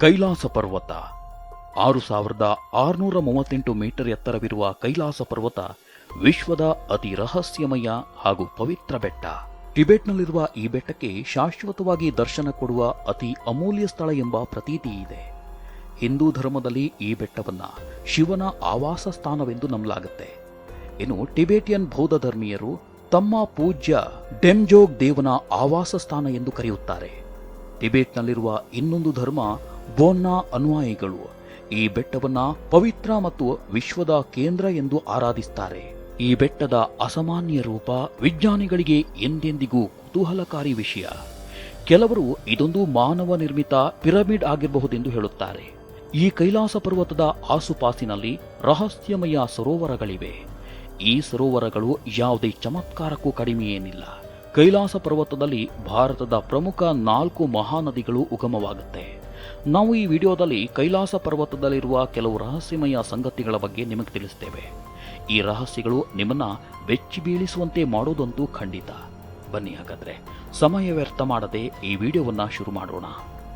ಕೈಲಾಸ ಪರ್ವತ. ಆರು ಸಾವಿರದ ಆರುನೂರ ಮೂವತ್ತೆಂಟು ಮೀಟರ್ ಎತ್ತರವಿರುವ ಕೈಲಾಸ ಪರ್ವತ ವಿಶ್ವದ ಅತಿ ರಹಸ್ಯಮಯ ಹಾಗೂ ಪವಿತ್ರ ಬೆಟ್ಟ. ಟಿಬೆಟ್ನಲ್ಲಿರುವ ಈ ಬೆಟ್ಟಕ್ಕೆ ಶಾಶ್ವತವಾಗಿ ದರ್ಶನ ಕೊಡುವ ಅತಿ ಅಮೂಲ್ಯ ಸ್ಥಳ ಎಂಬ ಪ್ರತೀತಿ ಇದೆ. ಹಿಂದೂ ಧರ್ಮದಲ್ಲಿ ಈ ಬೆಟ್ಟವನ್ನ ಶಿವನ ಆವಾಸ ಸ್ಥಾನವೆಂದು ನಂಬಲಾಗುತ್ತೆ. ಇನ್ನು ಟಿಬೆಟಿಯನ್ ಬೌದ್ಧ ಧರ್ಮೀಯರು ತಮ್ಮ ಪೂಜ್ಯ ಡೆಮ್ಜೋಗ್ ದೇವನ ಆವಾಸ ಸ್ಥಾನ ಎಂದು ಕರೆಯುತ್ತಾರೆ. ಟಿಬೆಟ್ನಲ್ಲಿರುವ ಇನ್ನೊಂದು ಧರ್ಮ ಬೋನ್ನ ಅನುಯಾಯಿಗಳು ಈ ಬೆಟ್ಟವನ್ನ ಪವಿತ್ರ ಮತ್ತು ವಿಶ್ವದ ಕೇಂದ್ರ ಎಂದು ಆರಾಧಿಸುತ್ತಾರೆ ಈ ಬೆಟ್ಟದ ಅಸಾಮಾನ್ಯ ರೂಪ ವಿಜ್ಞಾನಿಗಳಿಗೆ ಎಂದೆಂದಿಗೂ ಕುತೂಹಲಕಾರಿ ವಿಷಯ. ಕೆಲವರು ಇದೊಂದು ಮಾನವ ನಿರ್ಮಿತ ಪಿರಮಿಡ್ ಆಗಿರಬಹುದೆಂದು ಹೇಳುತ್ತಾರೆ. ಈ ಕೈಲಾಸ ಪರ್ವತದ ಆಸುಪಾಸಿನಲ್ಲಿ ರಹಸ್ಯಮಯ ಸರೋವರಗಳಿವೆ. ಈ ಸರೋವರಗಳು ಯಾವುದೇ ಚಮತ್ಕಾರಕ್ಕೂ ಕಡಿಮೆಯೇನಿಲ್ಲ ಕೈಲಾಸ ಪರ್ವತದಲ್ಲಿ ಭಾರತದ ಪ್ರಮುಖ ನಾಲ್ಕು ಮಹಾನದಿಗಳು ಉಗಮವಾಗುತ್ತೆ. ನಾವು ಈ ವಿಡಿಯೋದಲ್ಲಿ ಕೈಲಾಸ ಪರ್ವತದಲ್ಲಿರುವ ಕೆಲವು ರಹಸ್ಯಮಯ ಸಂಗತಿಗಳ ಬಗ್ಗೆ ನಿಮಗೆ ತಿಳಿಸ್ತೇವೆ. ಈ ರಹಸ್ಯಗಳು ನಿಮ್ಮನ್ನ ಬೆಚ್ಚಿ ಬೀಳಿಸುವಂತೆ ಮಾಡೋದಂತೂ ಖಂಡಿತ. ಬನ್ನಿ ಹಾಗಾದ್ರೆ, ಸಮಯ ವ್ಯರ್ಥ ಮಾಡದೆ ಈ ವಿಡಿಯೋವನ್ನ ಶುರು ಮಾಡೋಣ.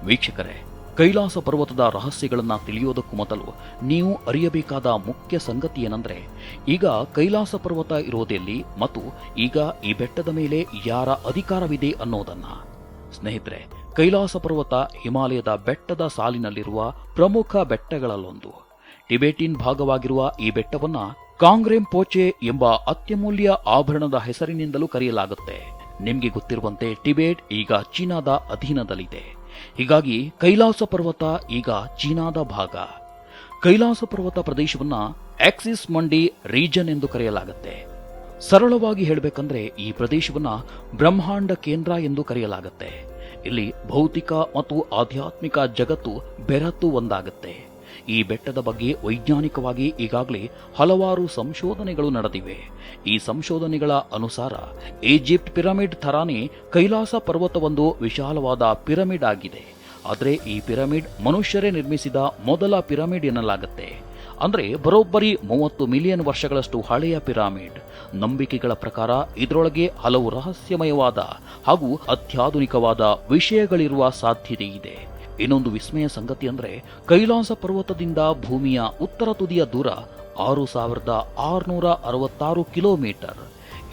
ವೀಕ್ಷಕರೇ, ಕೈಲಾಸ ಪರ್ವತದ ರಹಸ್ಯಗಳನ್ನು ತಿಳಿಯೋದಕ್ಕೂ ಮೊದಲು ನೀವು ಅರಿಯಬೇಕಾದ ಮುಖ್ಯ ಸಂಗತಿ ಏನಂದ್ರೆ, ಈಗ ಕೈಲಾಸ ಪರ್ವತ ಇರೋದೆಲ್ಲಿ ಮತ್ತು ಈಗ ಈ ಬೆಟ್ಟದ ಮೇಲೆ ಯಾರ ಅಧಿಕಾರವಿದೆ ಅನ್ನೋದನ್ನ. ಸ್ನೇಹಿತರೆ ಕೈಲಾಸ ಪರ್ವತ ಹಿಮಾಲಯದ ಬೆಟ್ಟದ ಸಾಲಿನಲ್ಲಿರುವ ಪ್ರಮುಖ ಬೆಟ್ಟಗಳಲ್ಲೊಂದು. ಟಿಬೆಟಿನ್ ಭಾಗವಾಗಿರುವ ಈ ಬೆಟ್ಟವನ್ನ ಕಾಂಗ್ರೆಂ ಪೋಚೆ ಎಂಬ ಅತ್ಯಮೂಲ್ಯ ಆಭರಣದ ಹೆಸರಿನಿಂದಲೂ ಕರೆಯಲಾಗುತ್ತೆ. ನಿಮಗೆ ಗೊತ್ತಿರುವಂತೆ ಟಿಬೆಟ್ ಈಗ ಚೀನಾದ ಅಧೀನದಲ್ಲಿದೆ. ಹೀಗಾಗಿ ಕೈಲಾಸ ಪರ್ವತ ಈಗ ಚೀನಾದ ಭಾಗ. ಕೈಲಾಸ ಪರ್ವತ ಪ್ರದೇಶವನ್ನ ಆಕ್ಸಿಸ್ ಮಂಡಿ ರೀಜನ್ ಎಂದು ಕರೆಯಲಾಗುತ್ತೆ. ಸರಳವಾಗಿ ಹೇಳಬೇಕಂದ್ರೆ ಈ ಪ್ರದೇಶವನ್ನ ಬ್ರಹ್ಮಾಂಡ ಕೇಂದ್ರ ಎಂದು ಕರೆಯಲಾಗುತ್ತೆ. ಇಲ್ಲಿ ಭೌತಿಕ ಮತ್ತು ಆಧ್ಯಾತ್ಮಿಕ ಜಗತ್ತು ಬೆರತು ಒಂದಾಗುತ್ತೆ. ಈ ಬೆಟ್ಟದ ಬಗ್ಗೆ ವೈಜ್ಞಾನಿಕವಾಗಿ ಈಗಾಗಲೇ ಹಲವಾರು ಸಂಶೋಧನೆಗಳು ನಡೆದಿವೆ. ಈ ಸಂಶೋಧನೆಗಳ ಅನುಸಾರ ಈಜಿಪ್ಟ್ ಪಿರಮಿಡ್ ಥರಾನೇ ಕೈಲಾಸ ಪರ್ವತವೊಂದು ವಿಶಾಲವಾದ ಪಿರಮಿಡ್ ಆಗಿದೆ. ಆದರೆ ಈ ಪಿರಮಿಡ್ ಮನುಷ್ಯರೇ ನಿರ್ಮಿಸಿದ ಮೊದಲ ಪಿರಮಿಡ್ ಎನ್ನಲಾಗುತ್ತೆ. ಅಂದ್ರೆ ಬರೋಬ್ಬರಿ ಮೂವತ್ತು ಮಿಲಿಯನ್ ವರ್ಷಗಳಷ್ಟು ಹಳೆಯ ಪಿರಾಮಿಡ್. ನಂಬಿಕೆಗಳ ಪ್ರಕಾರ ಇದರೊಳಗೆ ಹಲವು ರಹಸ್ಯಮಯವಾದ ಹಾಗೂ ಅತ್ಯಾಧುನಿಕವಾದ ವಿಷಯಗಳಿರುವ ಸಾಧ್ಯತೆ ಇದೆ. ಇನ್ನೊಂದು ವಿಸ್ಮಯ ಸಂಗತಿ ಅಂದರೆ ಕೈಲಾಸ ಪರ್ವತದಿಂದ ಭೂಮಿಯ ಉತ್ತರ ತುದಿಯ ದೂರ ಆರು ಸಾವಿರದ ಆರುನೂರ ಅರವತ್ತಾರು ಕಿಲೋಮೀಟರ್.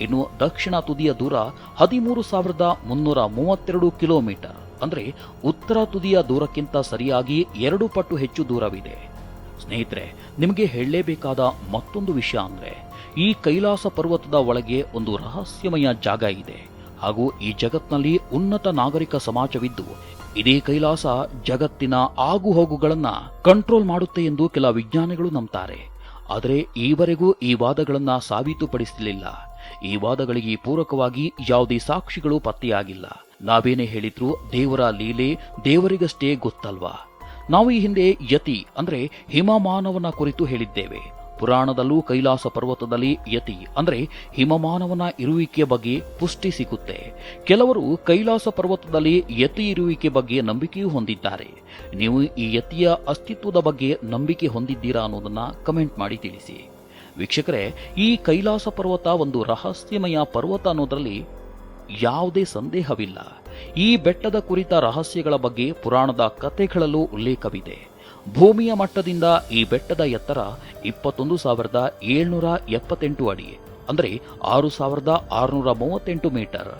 ಇನ್ನು ದಕ್ಷಿಣ ತುದಿಯ ದೂರ ಹದಿಮೂರು ಸಾವಿರದ ಮುನ್ನೂರ ಮೂವತ್ತೆರಡು ಕಿಲೋಮೀಟರ್. ಅಂದರೆ ಉತ್ತರ ತುದಿಯ ದೂರಕ್ಕಿಂತ ಸರಿಯಾಗಿ ಎರಡು ಪಟ್ಟು ಹೆಚ್ಚು ದೂರವಿದೆ. ಸ್ನೇಹಿತರೆ, ನಿಮಗೆ ಹೇಳಲೇಬೇಕಾದ ಮತ್ತೊಂದು ವಿಷಯ ಅಂದ್ರೆ, ಈ ಕೈಲಾಸ ಪರ್ವತದ ಒಳಗೆ ಒಂದು ರಹಸ್ಯಮಯ ಜಾಗ ಇದೆ. ಹಾಗೂ ಈ ಜಗತ್ನಲ್ಲಿ ಉನ್ನತ ನಾಗರಿಕ ಸಮಾಜವಿದ್ದು, ಇದೇ ಕೈಲಾಸ ಜಗತ್ತಿನ ಆಗುಹೋಗುಗಳನ್ನು ಕಂಟ್ರೋಲ್ ಮಾಡುತ್ತೆ ಎಂದು ಕೆಲ ವಿಜ್ಞಾನಿಗಳು ನಂಬ್ತಾರೆ. ಆದರೆ ಈವರೆಗೂ ಈ ವಾದಗಳನ್ನು ಸಾಬೀತುಪಡಿಸಲಿಲ್ಲ. ಈ ವಾದಗಳಿಗೆ ಪೂರಕವಾಗಿ ಯಾವುದೇ ಸಾಕ್ಷಿಗಳು ಪತ್ತೆಯಾಗಿಲ್ಲ. ನಾವೇನೇ ಹೇಳಿದ್ರು ದೇವರ ಲೀಲೆ ದೇವರಿಗಷ್ಟೇ ಗೊತ್ತಲ್ವಾ? ನಾವು ಈ ಹಿಂದೆ ಯತಿ, ಅಂದರೆ ಹಿಮಮಾನವನ ಕುರಿತು ಹೇಳಿದ್ದೇವೆ. ಪುರಾಣದಲ್ಲೂ ಕೈಲಾಸ ಪರ್ವತದಲ್ಲಿ ಯತಿ, ಅಂದರೆ ಹಿಮಮಾನವನ ಇರುವಿಕೆಯ ಬಗ್ಗೆ ಪುಷ್ಟಿ ಸಿಗುತ್ತೆ ಕೆಲವರು ಕೈಲಾಸ ಪರ್ವತದಲ್ಲಿ ಯತಿ ಇರುವಿಕೆ ಬಗ್ಗೆ ನಂಬಿಕೆಯೂ ಹೊಂದಿದ್ದಾರೆ. ನೀವು ಈ ಯತಿಯ ಅಸ್ತಿತ್ವದ ಬಗ್ಗೆ ನಂಬಿಕೆ ಹೊಂದಿದ್ದೀರಾ ಅನ್ನೋದನ್ನ ಕಮೆಂಟ್ ಮಾಡಿ ತಿಳಿಸಿ. ವೀಕ್ಷಕರೇ, ಈ ಕೈಲಾಸ ಪರ್ವತ ಒಂದು ರಹಸ್ಯಮಯ ಪರ್ವತ ಅನ್ನೋದರಲ್ಲಿ ಯಾವುದೇ ಸಂದೇಹವಿಲ್ಲ. ಈ ಬೆಟ್ಟದ ಕುರಿತ ರಹಸ್ಯಗಳ ಬಗ್ಗೆ ಪುರಾಣದ ಕಥೆಗಳಲ್ಲೂ ಉಲ್ಲೇಖವಿದೆ. ಭೂಮಿಯ ಮಟ್ಟದಿಂದ ಈ ಬೆಟ್ಟದ ಎತ್ತರ ಇಪ್ಪತ್ತೊಂದು ಸಾವಿರದ ಏಳ್ನೂರ ಎಪ್ಪತ್ತೆಂಟು ಅಡಿ, ಅಂದರೆ ಆರು ಸಾವಿರದ ಆರುನೂರ ಮೂವತ್ತೆಂಟು ಮೀಟರ್.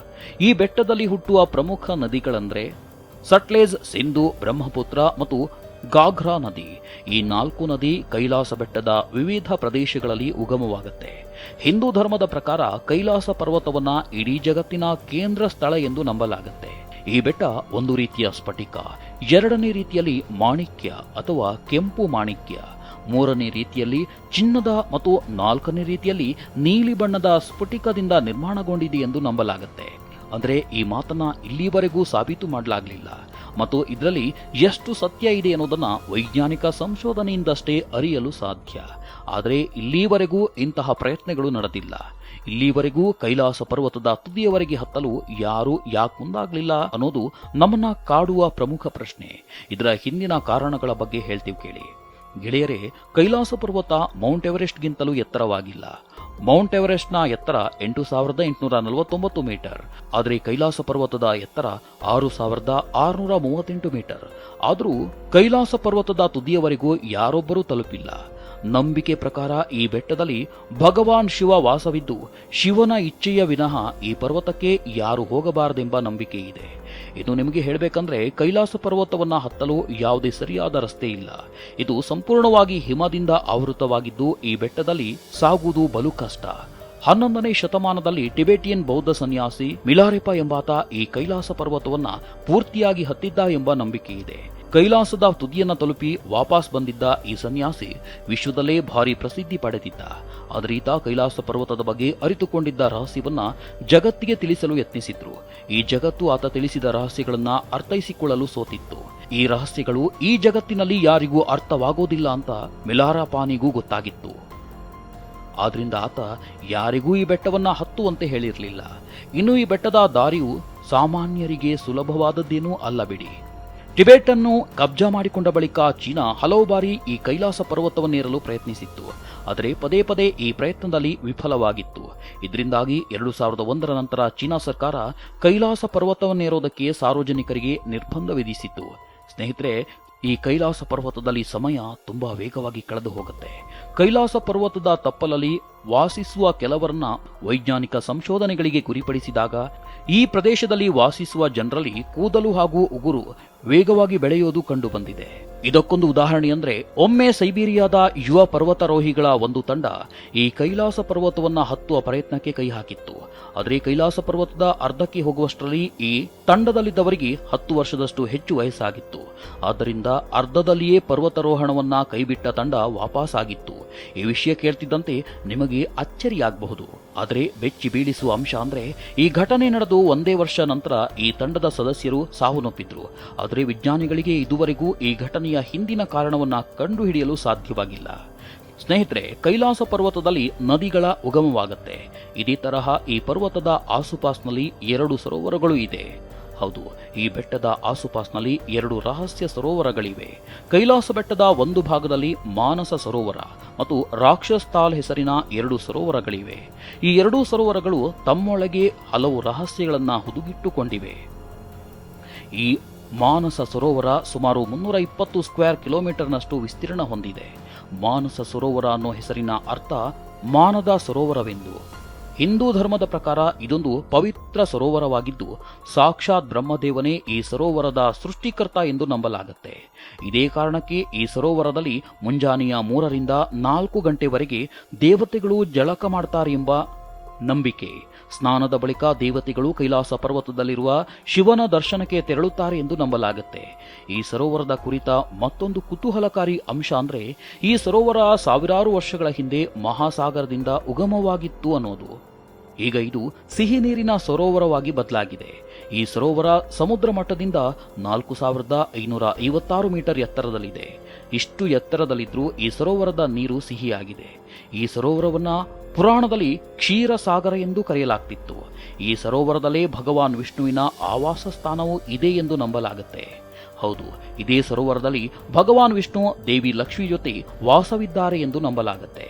ಈ ಬೆಟ್ಟದಲ್ಲಿ ಹುಟ್ಟುವ ಪ್ರಮುಖ ನದಿಗಳಂದರೆ ಸಟ್ಲೇಜ್, ಸಿಂಧು, ಬ್ರಹ್ಮಪುತ್ರ ಮತ್ತು ಗಾಘ್ರಾ ನದಿ, ಈ ನಾಲ್ಕು ನದಿ ಕೈಲಾಸ ಬೆಟ್ಟದ ವಿವಿಧ ಪ್ರದೇಶಗಳಲ್ಲಿ ಉಗಮವಾಗುತ್ತೆ. ಹಿಂದೂ ಧರ್ಮದ ಪ್ರಕಾರ ಕೈಲಾಸ ಪರ್ವತವನ್ನ ಇಡೀ ಜಗತ್ತಿನ ಕೇಂದ್ರ ಸ್ಥಳ ಎಂದು ನಂಬಲಾಗುತ್ತೆ. ಈ ಬೆಟ್ಟ ಒಂದು ರೀತಿಯ ಸ್ಫಟಿಕ, ಎರಡನೇ ರೀತಿಯಲ್ಲಿ ಮಾಣಿಕ್ಯ ಅಥವಾ ಕೆಂಪು ಮಾಣಿಕ್ಯ, ಮೂರನೇ ರೀತಿಯಲ್ಲಿ ಚಿನ್ನದ ಮತ್ತು ನಾಲ್ಕನೇ ರೀತಿಯಲ್ಲಿ ನೀಲಿ ಬಣ್ಣದ ಸ್ಫಟಿಕದಿಂದ ನಿರ್ಮಾಣಗೊಂಡಿದೆ ಎಂದು ನಂಬಲಾಗುತ್ತೆ. ಅಂದರೆ ಈ ಮಾತನ್ನ ಇಲ್ಲಿವರೆಗೂ ಸಾಬೀತು ಮಾಡಲಾಗಲಿಲ್ಲ. ಮತ್ತು ಇದರಲ್ಲಿ ಎಷ್ಟು ಸತ್ಯ ಇದೆ ಅನ್ನೋದನ್ನು ವೈಜ್ಞಾನಿಕ ಸಂಶೋಧನೆಯಿಂದಷ್ಟೇ ಅರಿಯಲು ಸಾಧ್ಯ. ಆದರೆ ಇಲ್ಲಿವರೆಗೂ ಇಂತಹ ಪ್ರಯತ್ನಗಳು ನಡೆದಿಲ್ಲ. ಇಲ್ಲಿವರೆಗೂ ಕೈಲಾಸ ಪರ್ವತದ ತುದಿಯವರೆಗೆ ಹತ್ತಲು ಯಾರು ಯಾಕೆ ಮುಂದಾಗಲಿಲ್ಲ ಅನ್ನೋದು ನಮ್ಮನ್ನ ಕಾಡುವ ಪ್ರಮುಖ ಪ್ರಶ್ನೆ. ಇದರ ಹಿಂದಿನ ಕಾರಣಗಳ ಬಗ್ಗೆ ಹೇಳ್ತೀವಿ ಕೇಳಿ. ಗೆಳೆಯರೇ, ಕೈಲಾಸ ಪರ್ವತ ಮೌಂಟ್ ಎವರೆಸ್ಟ್ಗಿಂತಲೂ ಎತ್ತರವಾಗಿಲ್ಲ. ಮೌಂಟ್ ಎವರೆಸ್ಟ್ನ ಎತ್ತರ ಎಂಟು ಸಾವಿರದ ಎಂಟುನೂರ ನಲವತ್ತೊಂಬತ್ತು ಮೀಟರ್, ಆದರೆ ಕೈಲಾಸ ಪರ್ವತದ ಎತ್ತರ ಆರು ಸಾವಿರದ ಆರುನೂರ ಮೂವತ್ತೆಂಟು ಮೀಟರ್. ಆದರೂ ಕೈಲಾಸ ಪರ್ವತದ ತುದಿಯವರೆಗೂ ಯಾರೊಬ್ಬರೂ ತಲುಪಿಲ್ಲ. ನಂಬಿಕೆ ಪ್ರಕಾರ ಈ ಬೆಟ್ಟದಲ್ಲಿ ಭಗವಾನ್ ಶಿವ ವಾಸವಿದ್ದು ಶಿವನ ಇಚ್ಛೆಯ ವಿನಃ ಈ ಪರ್ವತಕ್ಕೆ ಯಾರು ಹೋಗಬಾರದೆಂಬ ನಂಬಿಕೆ ಇದೆ ಇದು ನಿಮಗೆ ಹೇಳಬೇಕಂದ್ರೆ ಕೈಲಾಸ ಪರ್ವತವನ್ನ ಹತ್ತಲು ಯಾವುದೇ ಸರಿಯಾದ ರಸ್ತೆ ಇಲ್ಲ. ಇದು ಸಂಪೂರ್ಣವಾಗಿ ಹಿಮದಿಂದ ಆವೃತವಾಗಿದ್ದು ಈ ಬೆಟ್ಟದಲ್ಲಿ ಸಾಗುವುದು ಬಲು ಕಷ್ಟ. ಹನ್ನೊಂದನೇ ಶತಮಾನದಲ್ಲಿ ಟಿಬೆಟಿಯನ್ ಬೌದ್ಧ ಸನ್ಯಾಸಿ ಮಿಲಾರೆಪ ಎಂಬಾತ ಈ ಕೈಲಾಸ ಪರ್ವತವನ್ನ ಪೂರ್ತಿಯಾಗಿ ಹತ್ತಿದ್ದ ಎಂಬ ನಂಬಿಕೆ ಇದೆ ಕೈಲಾಸದ ತುದಿಯನ್ನು ತಲುಪಿ ವಾಪಸ್ ಬಂದಿದ್ದ ಈ ಸನ್ಯಾಸಿ ವಿಶ್ವದಲ್ಲೇ ಭಾರಿ ಪ್ರಸಿದ್ಧಿ ಪಡೆದಿದ್ದ. ಆದರೆ ಕೈಲಾಸ ಪರ್ವತದ ಬಗ್ಗೆ ಅರಿತುಕೊಂಡಿದ್ದ ರಹಸ್ಯವನ್ನ ಜಗತ್ತಿಗೆ ತಿಳಿಸಲು ಯತ್ನಿಸಿದ್ರು. ಈ ಜಗತ್ತು ಆತ ತಿಳಿಸಿದ ರಹಸ್ಯಗಳನ್ನ ಅರ್ಥೈಸಿಕೊಳ್ಳಲು ಸೋತಿತ್ತು. ಈ ರಹಸ್ಯಗಳು ಈ ಜಗತ್ತಿನಲ್ಲಿ ಯಾರಿಗೂ ಅರ್ಥವಾಗೋದಿಲ್ಲ ಅಂತ ಮಿಲಾರಾಪಾನಿಗೂ ಗೊತ್ತಾಗಿತ್ತು. ಆದ್ರಿಂದ ಆತ, ಯಾರಿಗೂ ಈ ಬೆಟ್ಟವನ್ನ ಹತ್ತುವಂತೆ ಹೇಳಿರಲಿಲ್ಲ. ಇನ್ನು ಈ ಬೆಟ್ಟದ ದಾರಿಯು ಸಾಮಾನ್ಯರಿಗೆ ಸುಲಭವಾದದ್ದೇನೂ ಅಲ್ಲ ಬಿಡಿ. ಟಿಬೆಟ್ ಅನ್ನು ಕಬ್ಜಾ ಮಾಡಿಕೊಂಡ ಬಳಿಕ ಚೀನಾ ಹಲವು ಬಾರಿ ಈ ಕೈಲಾಸ ಪರ್ವತವನ್ನೇರಲು ಪ್ರಯತ್ನಿಸಿತ್ತು. ಆದರೆ ಪದೇ ಪದೇ ಈ ಪ್ರಯತ್ನದಲ್ಲಿ ವಿಫಲವಾಗಿತ್ತು. ಇದರಿಂದಾಗಿ ಎರಡು ಸಾವಿರದ ಒಂದರ ನಂತರ ಚೀನಾ ಸರ್ಕಾರ ಕೈಲಾಸ ಪರ್ವತವನ್ನೇರೋದಕ್ಕೆ ಸಾರ್ವಜನಿಕರಿಗೆ ನಿರ್ಬಂಧ ವಿಧಿಸಿತ್ತು. ಸ್ನೇಹಿತರೆ, ಈ ಕೈಲಾಸ ಪರ್ವತದಲ್ಲಿ ಸಮಯ ತುಂಬಾ ವೇಗವಾಗಿ ಕಳೆದು ಹೋಗುತ್ತೆ ಕೈಲಾಸ ಪರ್ವತದ ತಪ್ಪಲಲ್ಲಿ ವಾಸಿಸುವ ಕೆಲವರನ್ನ ವೈಜ್ಞಾನಿಕ ಸಂಶೋಧನೆಗಳಿಗೆ ಗುರಿಪಡಿಸಿದಾಗ, ಈ ಪ್ರದೇಶದಲ್ಲಿ ವಾಸಿಸುವ ಜನರಲ್ಲಿ ಕೂದಲು ಹಾಗೂ ಉಗುರು ವೇಗವಾಗಿ ಬೆಳೆಯೋದು ಕಂಡುಬಂದಿದೆ. ಇದಕ್ಕೊಂದು ಉದಾಹರಣೆ ಅಂದ್ರೆ, ಒಮ್ಮೆ ಸೈಬೀರಿಯಾದ ಯುವ ಪರ್ವತಾರೋಹಿಗಳ ಒಂದು ತಂಡ ಈ ಕೈಲಾಸ ಪರ್ವತವನ್ನ ಹತ್ತುವ ಪ್ರಯತ್ನಕ್ಕೆ ಕೈ ಹಾಕಿತ್ತು. ಆದರೆ ಕೈಲಾಸ ಪರ್ವತದ ಅರ್ಧಕ್ಕೆ ಹೋಗುವಷ್ಟರಲ್ಲಿ ಈ ತಂಡದಲ್ಲಿದ್ದವರಿಗೆ ಹತ್ತು ವರ್ಷದಷ್ಟು ಹೆಚ್ಚು ವಯಸ್ಸಾಗಿತ್ತು. ಆದ್ದರಿಂದ ಅರ್ಧದಲ್ಲಿಯೇ ಪರ್ವತಾರೋಹಣವನ್ನ ಕೈಬಿಟ್ಟ ತಂಡ ವಾಪಸ್ ಆಗಿತ್ತು ಈ ವಿಷಯ ಕೇಳ್ತಿದ್ದಂತೆ ನಿಮಗೆ ಅಚ್ಚರಿಯಾಗಬಹುದು. ಆದರೆ ಬೆಚ್ಚಿ ಬೀಳಿಸುವ ಅಂಶ ಅಂದರೆ ಈ ಘಟನೆ ನಡೆದು ಒಂದೇ ವರ್ಷ ನಂತರ ಈ ತಂಡದ ಸದಸ್ಯರು ಸಾವನ್ನಪ್ಪಿದ್ರು ಆದರೆ ವಿಜ್ಞಾನಿಗಳಿಗೆ ಇದುವರೆಗೂ ಈ ಘಟನೆಯ ಹಿಂದಿನ ಕಾರಣವನ್ನು ಕಂಡುಹಿಡಿಯಲು ಸಾಧ್ಯವಾಗಿಲ್ಲ. ಸ್ನೇಹಿತರೆ, ಕೈಲಾಸ ಪರ್ವತದಲ್ಲಿ ನದಿಗಳ ಉಗಮವಾಗುತ್ತೆ. ಇದೇ ತರಹ ಈ ಪರ್ವತದ ಆಸುಪಾಸ್ನಲ್ಲಿ ಎರಡು ಸರೋವರಗಳು ಇದೆ. ಹೌದು, ಈ ಬೆಟ್ಟದ ಆಸುಪಾಸ್ನಲ್ಲಿ ಎರಡು ರಹಸ್ಯ ಸರೋವರಗಳಿವೆ. ಕೈಲಾಸ ಬೆಟ್ಟದ ಒಂದು ಭಾಗದಲ್ಲಿ ಮಾನಸ ಸರೋವರ ಮತ್ತು ರಾಕ್ಷಸ್ತಾಲ್ ಹೆಸರಿನ ಎರಡು ಸರೋವರಗಳಿವೆ. ಈ ಎರಡೂ ಸರೋವರಗಳು ತಮ್ಮೊಳಗೆ ಹಲವು ರಹಸ್ಯಗಳನ್ನು ಹುದುಗಿಟ್ಟುಕೊಂಡಿವೆ. ಈ ಮಾನಸ ಸರೋವರ ಸುಮಾರು ಮುನ್ನೂರ ಇಪ್ಪತ್ತು ಸ್ಕ್ವೇರ್ ಕಿಲೋಮೀಟರ್ನಷ್ಟು ವಿಸ್ತೀರ್ಣ ಹೊಂದಿದೆ. ಮಾನಸ ಸರೋವರ ಅನ್ನೋ ಹೆಸರಿನ ಅರ್ಥ ಮಾನದ ಸರೋವರವೆಂದು. ಹಿಂದೂ ಧರ್ಮದ ಪ್ರಕಾರ ಇದೊಂದು ಪವಿತ್ರ ಸರೋವರವಾಗಿದ್ದು, ಸಾಕ್ಷಾತ್ ಬ್ರಹ್ಮದೇವನೇ ಈ ಸರೋವರದ ಸೃಷ್ಟಿಕರ್ತ ಎಂದು ನಂಬಲಾಗುತ್ತೆ. ಇದೇ ಕಾರಣಕ್ಕೆ ಈ ಸರೋವರದಲ್ಲಿ ಮುಂಜಾನೆಯ ಮೂರರಿಂದ ನಾಲ್ಕು ಗಂಟೆವರೆಗೆ ದೇವತೆಗಳು ಜಳಕ ಮಾಡ್ತಾರೆ ಎಂಬ ನಂಬಿಕೆ. ಸ್ನಾನದ ಬಳಿಕ ದೇವತೆಗಳು ಕೈಲಾಸ ಪರ್ವತದಲ್ಲಿರುವ ಶಿವನ ದರ್ಶನಕ್ಕೆ ತೆರಳುತ್ತಾರೆ ಎಂದು ನಂಬಲಾಗುತ್ತೆ. ಈ ಸರೋವರದ ಕುರಿತ ಮತ್ತೊಂದು ಕುತೂಹಲಕಾರಿ ಅಂಶ ಅಂದರೆ, ಈ ಸರೋವರ ಸಾವಿರಾರು ವರ್ಷಗಳ ಹಿಂದೆ ಮಹಾಸಾಗರದಿಂದ ಉಗಮವಾಗಿತ್ತು ಅನ್ನೋದು. ಈಗ ಇದು ಸಿಹಿ ನೀರಿನ ಸರೋವರವಾಗಿ ಬದಲಾಗಿದೆ. ಈ ಸರೋವರ ಸಮುದ್ರ ಮಟ್ಟದಿಂದ ನಾಲ್ಕು ಸಾವಿರದ ಐನೂರ ಐವತ್ತಾರು ಮೀಟರ್ ಎತ್ತರದಲ್ಲಿದೆ. ಇಷ್ಟು ಎತ್ತರದಲ್ಲಿದ್ದರೂ ಈ ಸರೋವರದ ನೀರು ಸಿಹಿಯಾಗಿದೆ. ಈ ಸರೋವರವನ್ನು ಪುರಾಣದಲ್ಲಿ ಕ್ಷೀರಸಾಗರ ಎಂದು ಕರೆಯಲಾಗ್ತಿತ್ತು. ಈ ಸರೋವರದಲ್ಲೇ ಭಗವಾನ್ ವಿಷ್ಣುವಿನ ಆವಾಸ ಸ್ಥಾನವೂ ಇದೆ ಎಂದು ನಂಬಲಾಗುತ್ತೆ. ಹೌದು, ಇದೇ ಸರೋವರದಲ್ಲಿ ಭಗವಾನ್ ವಿಷ್ಣು ದೇವಿ ಲಕ್ಷ್ಮಿ ಜೊತೆ ವಾಸವಿದ್ದಾರೆ ಎಂದು ನಂಬಲಾಗುತ್ತೆ.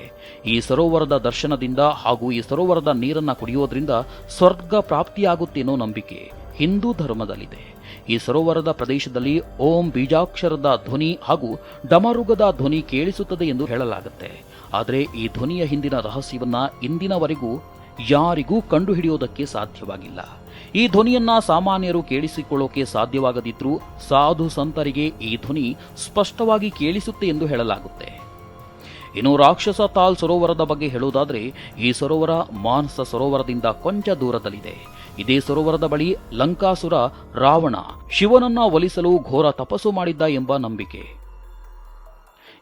ಈ ಸರೋವರದ ದರ್ಶನದಿಂದ ಹಾಗೂ ಈ ಸರೋವರದ ನೀರನ್ನ ಕುಡಿಯೋದ್ರಿಂದ ಸ್ವರ್ಗ ಪ್ರಾಪ್ತಿಯಾಗುತ್ತೆ ಅನ್ನೋ ನಂಬಿಕೆ ಹಿಂದೂ ಧರ್ಮದಲ್ಲಿದೆ. ಈ ಸರೋವರದ ಪ್ರದೇಶದಲ್ಲಿ ಓಂ ಬೀಜಾಕ್ಷರದ ಧ್ವನಿ ಹಾಗೂ ಡಮರುಗದ ಧ್ವನಿ ಕೇಳಿಸುತ್ತದೆ ಎಂದು ಹೇಳಲಾಗುತ್ತೆ. ಆದರೆ ಈ ಧ್ವನಿಯ ಹಿಂದಿನ ರಹಸ್ಯವನ್ನ ಇಂದಿನವರೆಗೂ ಯಾರಿಗೂ ಕಂಡುಹಿಡಿಯೋದಕ್ಕೆ ಸಾಧ್ಯವಾಗಿಲ್ಲ. ಈ ಧ್ವನಿಯನ್ನ ಸಾಮಾನ್ಯರು ಕೇಳಿಸಿಕೊಳ್ಳೋಕೆ ಸಾಧ್ಯವಾಗದಿದ್ರೂ ಸಾಧು ಸಂತರಿಗೆ ಈ ಧ್ವನಿ ಸ್ಪಷ್ಟವಾಗಿ ಕೇಳಿಸುತ್ತೆ ಎಂದು ಹೇಳಲಾಗುತ್ತೆ. ಇನ್ನು ರಾಕ್ಷಸ ತಾಲ್ ಸರೋವರದ ಬಗ್ಗೆ ಹೇಳುವುದಾದರೆ, ಈ ಸರೋವರ ಮಾನಸ ಸರೋವರದಿಂದ ಕೊಂಚ ದೂರದಲ್ಲಿದೆ. ಇದೇ ಸರೋವರದ ಬಳಿ ಲಂಕಾಸುರ ರಾವಣ ಶಿವನನ್ನ ಒಲಿಸಲು ಘೋರ ತಪಸ್ಸು ಮಾಡಿದ್ದ ಎಂಬ ನಂಬಿಕೆ.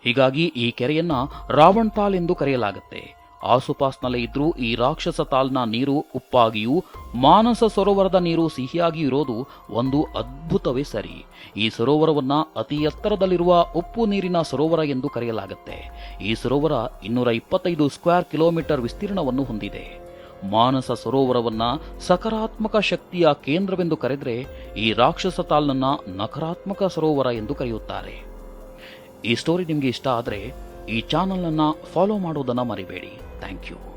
ಹೀಗಾಗಿ ಈ ಕೆರೆಯನ್ನ ರಾವಣ್ ತಾಲ್ ಎಂದು ಕರೆಯಲಾಗುತ್ತೆ. ಆಸುಪಾಸ್ನಲ್ಲೇ ಇದ್ರೂ ಈ ರಾಕ್ಷಸ ತಾಲ್ನ ನೀರು ಉಪ್ಪಾಗಿಯೂ, ಮಾನಸ ಸರೋವರದ ನೀರು ಸಿಹಿಯಾಗಿಯೂ ಇರೋದು ಒಂದು ಅದ್ಭುತವೇ ಸರಿ. ಈ ಸರೋವರವನ್ನ ಅತಿ ಎತ್ತರದಲ್ಲಿರುವ ಉಪ್ಪು ನೀರಿನ ಸರೋವರ ಎಂದು ಕರೆಯಲಾಗುತ್ತೆ. ಈ ಸರೋವರ ಇನ್ನೂರ ಇಪ್ಪತ್ತೈದು ಸ್ಕ್ವೇರ್ ಕಿಲೋಮೀಟರ್ ವಿಸ್ತೀರ್ಣವನ್ನು ಹೊಂದಿದೆ. ಮಾನಸ ಸರೋವರವನ್ನ ಸಕಾರಾತ್ಮಕ ಶಕ್ತಿಯ ಕೇಂದ್ರವೆಂದು ಕರೆದರೆ ಈ ರಾಕ್ಷಸ ತಾಲ್ನನ್ನ ನಕಾರಾತ್ಮಕ ಸರೋವರ ಎಂದು ಕರೆಯುತ್ತಾರೆ. ಈ ಸ್ಟೋರಿ ನಿಮಗೆ ಇಷ್ಟ ಆದರೆ ಈ ಚಾನಲ್ನ ಫಾಲೋ ಮಾಡೋದನ್ನ ಮರಿಬೇಡಿ. Thank you.